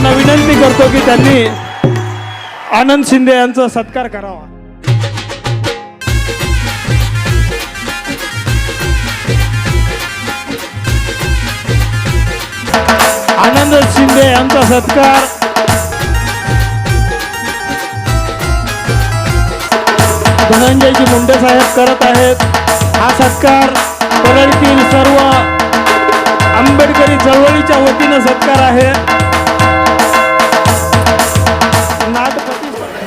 त्यांना विनंती करतो की त्यांनी आनंद शिंदे यांचा सत्कार करावा. आनंद शिंदे यांचा सत्कार. धनंजयजी मुंडे साहेब करत आहेत. हा सत्कार परळतील सर्व आंबेडकरी चळवळीच्या वतीनं सत्कार आहे.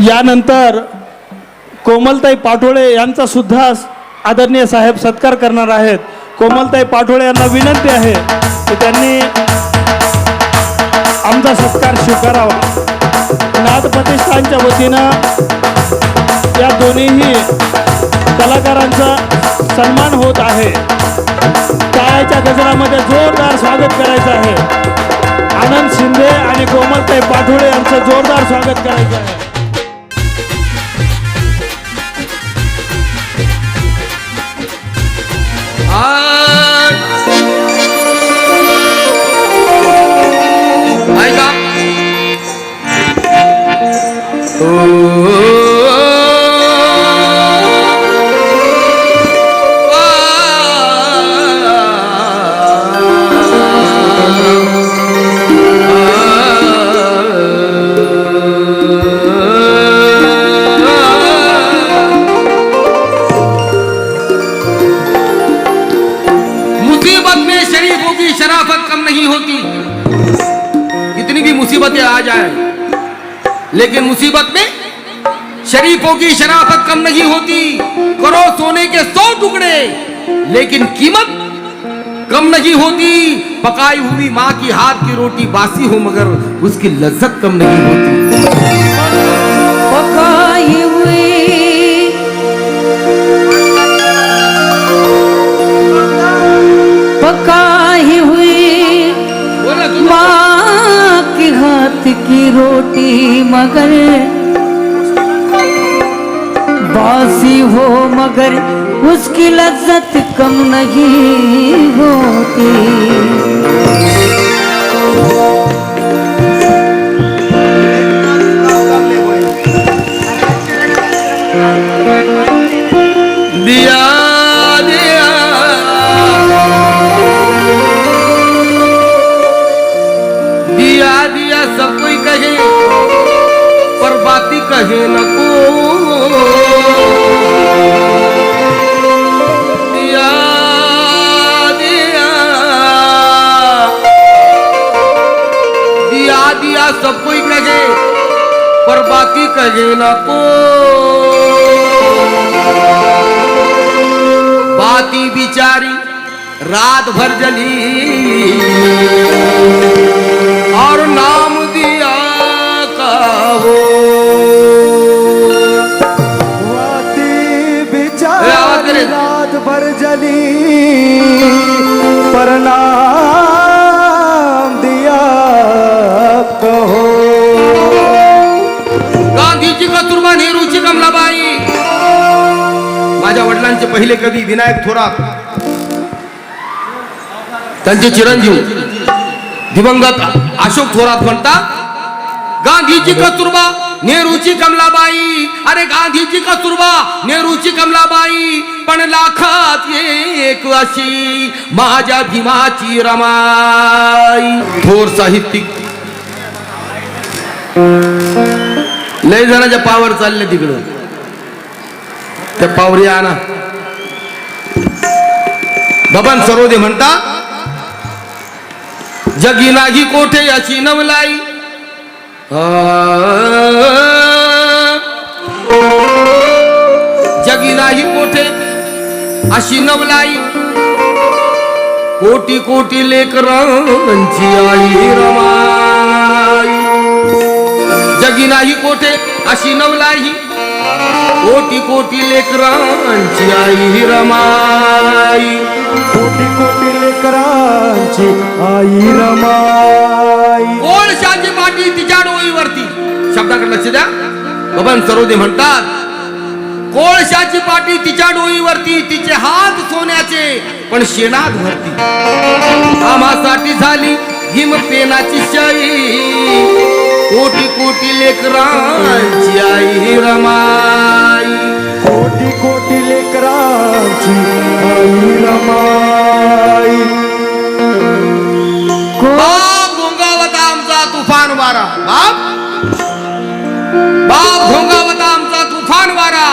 यानंतर कोमलताई पाठोळे यांचा सुद्धा आदरणीय साहेब सत्कार करणार आहेत. कोमलताई पाठोळे यांना विनंती आहे की त्यांनी आमचा सत्कार स्वीकारावा. नाथ प्रतिष्ठानच्या वतीनं या दोन्हीही कलाकारांचा सन्मान होत आहे. टाळ्याच्या गजरामध्ये जोरदार स्वागत करायचं आहे. आनंद शिंदे आणि कोमलताई पाठोळे यांचं जोरदार स्वागत करायचं आहे. की शराफत कम नहीं होती। कितनी भी मुसीबतें आ जाए। लेकिन मुसीबत में शरीफों की शराफत कम नहीं होती। करो सोने के सौ टुकड़े, लेकिन कीमत कम नहीं होती। पकाई हुई माँ की हाथ की रोटी बासी हो, मगर उसकी लज्जत कम नहीं होती। मगर बासी हो मगर उसकी लज्जत कम नहीं होती। कहे न को दिया सब कोई कहे, पर बाकी कहे न को बाती बिचारी रात भर जली। पहिले कवी विनायक थोरात? त्यांचे चिरंजीव. दिवंगत अशोक थोरात म्हणतात गांधीची कस्तुरबा नेहरूची कमलाबाई. अरे गांधीची कस्तुरबा नेहरूची कमलाबाई. पण लाखात एक अशी माझ्या भीमाची रमाई. थोर साहित्यिक. लय जणाच्या पावर चालले तिकडं. त्या पावरी आणा. बबन सरोदे म्हणता जगी नाही कोठे याची नवलाई. जगी नाही कोठे अशी नवलाई. कोटी कोटी लेकरांची आई रमाई. जगी नाही कोठे अशी नवलाई. कोटी कोटी लेकरांची आई रमाई. कोटी कोटी लेकरांची आई रमाई. कोळशाची पाठी तिच्या डोईवरती शब्दाकडे लक्ष द्या. बबन सरोदे म्हणतात कोळशाची पाठी तिच्या डोईवरती तिचे हात सोन्याचे पण शेणात भरती. आम्हासाठी झाली हिम पेनाची शाई. कोटी कोटी लेकरांची आई कोटी लेकरांची आई रमाई बाप आमचा तुफान वारा. बाप? बाप आमचा तुफान वारा.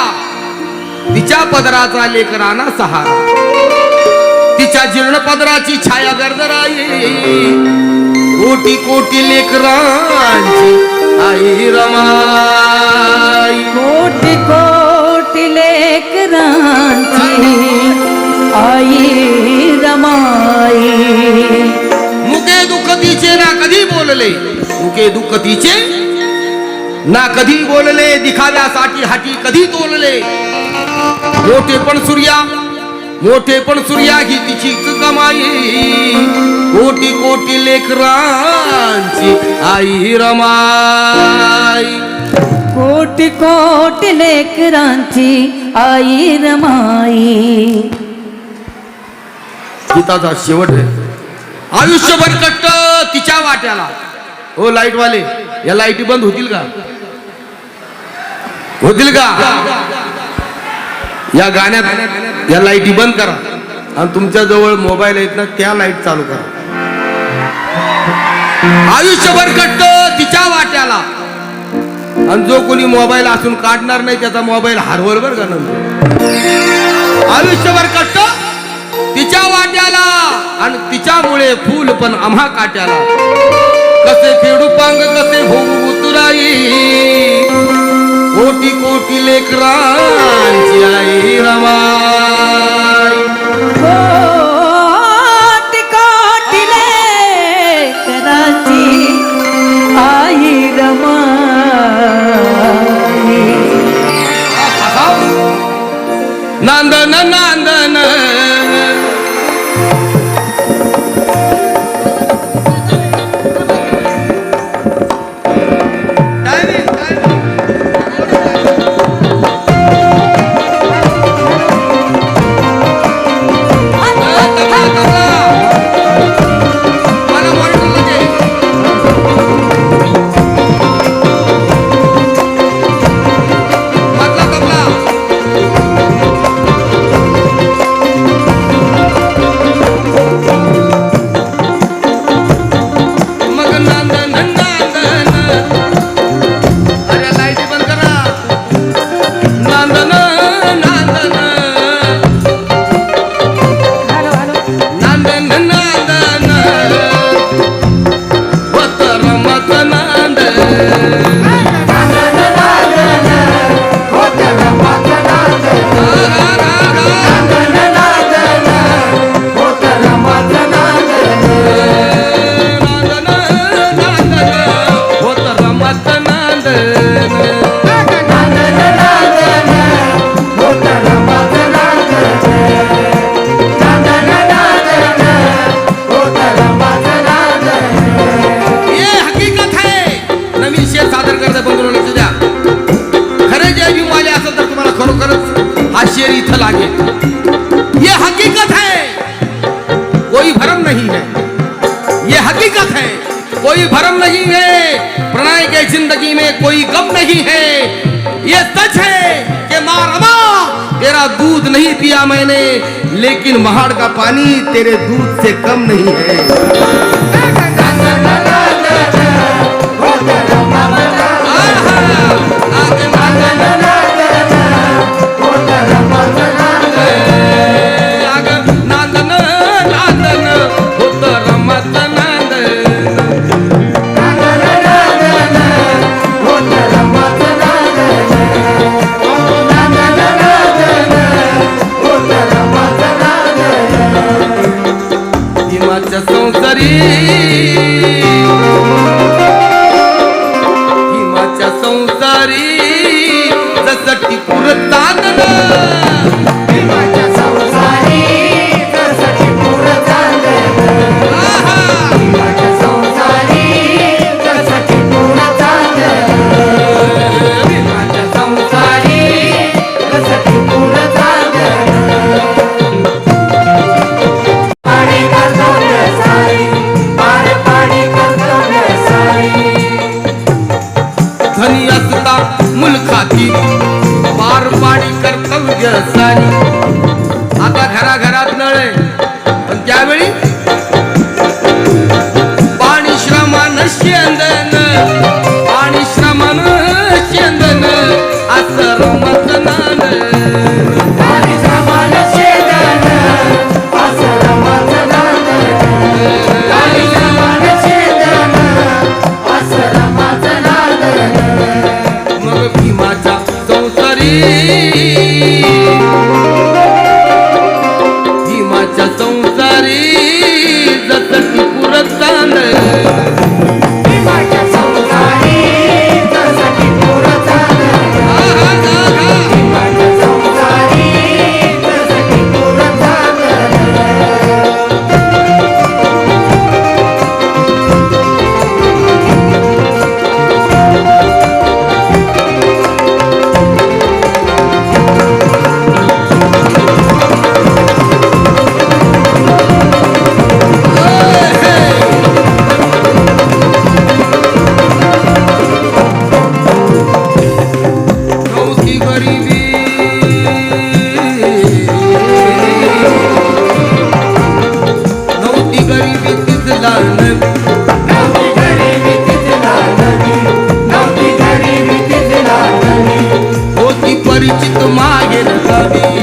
तिच्या पदराचा लेकराना सहारा. तिच्या जीर्ण पदराची छाया गरजराई कोटी कोटी लेकरांची आई रमाई कोटी कोटी लेकरांची आई रमाई। मुके दुःख तिचे ना कधी बोलले? मुके दुःख तिचे ना कधी बोलले? दिखाव्यासाठी हाती कधी तोलले? मोठे पण सूर्या मोठे पण सूर्या ही तिची कमाई. कोटी कोटी लेकरांची आई रमाई. कोटी कोटी लेकरांची आई रमाई गीताचा शेवट आहे. आयुष्यभर कट्ट तिच्या वाट्याला. हो लाइट वाले या लाईटी बंद होतील का? होतील का? या गाण्यात या लाईटी बंद करा. आणि तुमच्या जवळ मोबाईल आहेत ना त्या लाइट चालू करा. आयुष्यभर कट्ट तिच्या वाट्याला. आणि जो कोणी मोबाईल असून काढणार नाही त्याचा मोबाईल हरवर बर का नंतर आयुष्यभर कष्ट तिच्या वाट्याला आणि तिच्यामुळे फूल पण आम्हा काट्याला. कसे फेडू पांग कसे भोगू उतराई कोटी कोटी लेकरांची आई रमा ನನ್ನ शेर इथं ये हकीकत है, कोई भरम नहीं है। ये हकीकत है, कोई भरम नहीं है। प्रणय के ज़िंदगी में कोई गम नहीं है। ये सच है कि माँ तेरा दूध नहीं पिया मैंने, लेकिन महाड़ का पानी तेरे दूध से कम नहीं है। धनी असता मुलखाती पार पाणी कर्तव्य सारी Mata You.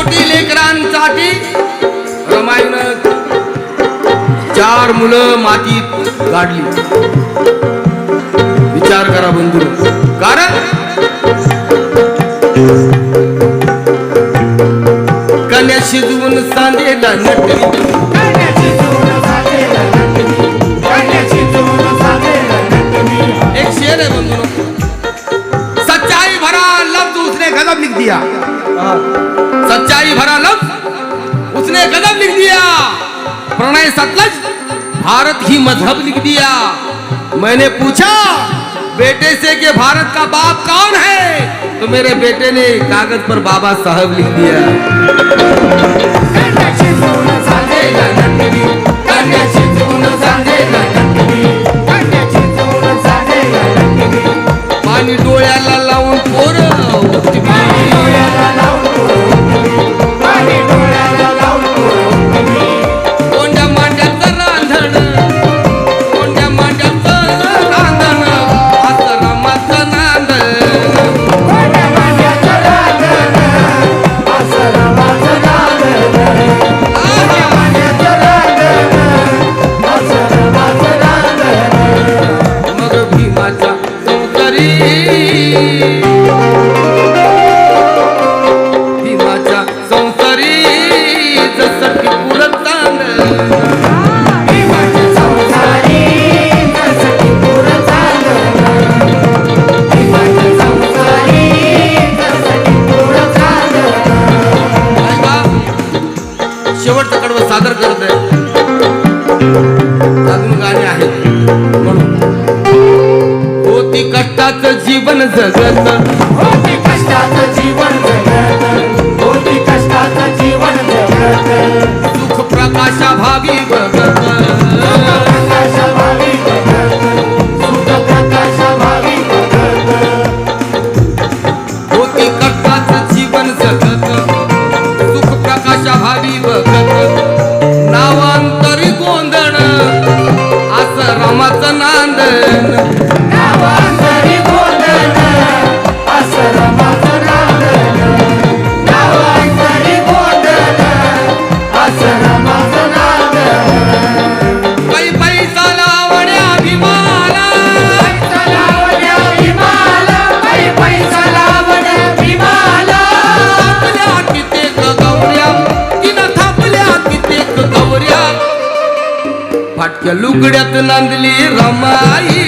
कोटी लेकरांसाठी रमायण चार मुलं मातीत गाडली. विचार करा बंधू कारण कन्या शिजवून सांदेला नटली. एक शेर है बंधुओं सच्चाई भरा लफ्ज उसने गजब लिख दिया. सच्चाई भरा लफ्ज उसने गजब लिख दिया। प्रणय सतलज, भारत ही मज़हब लिख दिया। मैंने पूछा, बेटे से कि भारत का बाप कौन है? तो मेरे बेटे ने कागज़ पर बाबा साहब लिख दिया। بنزل त्या लुगड्यात नांदली रमाई.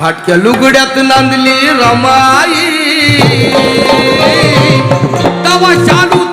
फाटक्या लुगड्यात नांदली रमाई. तवा शालू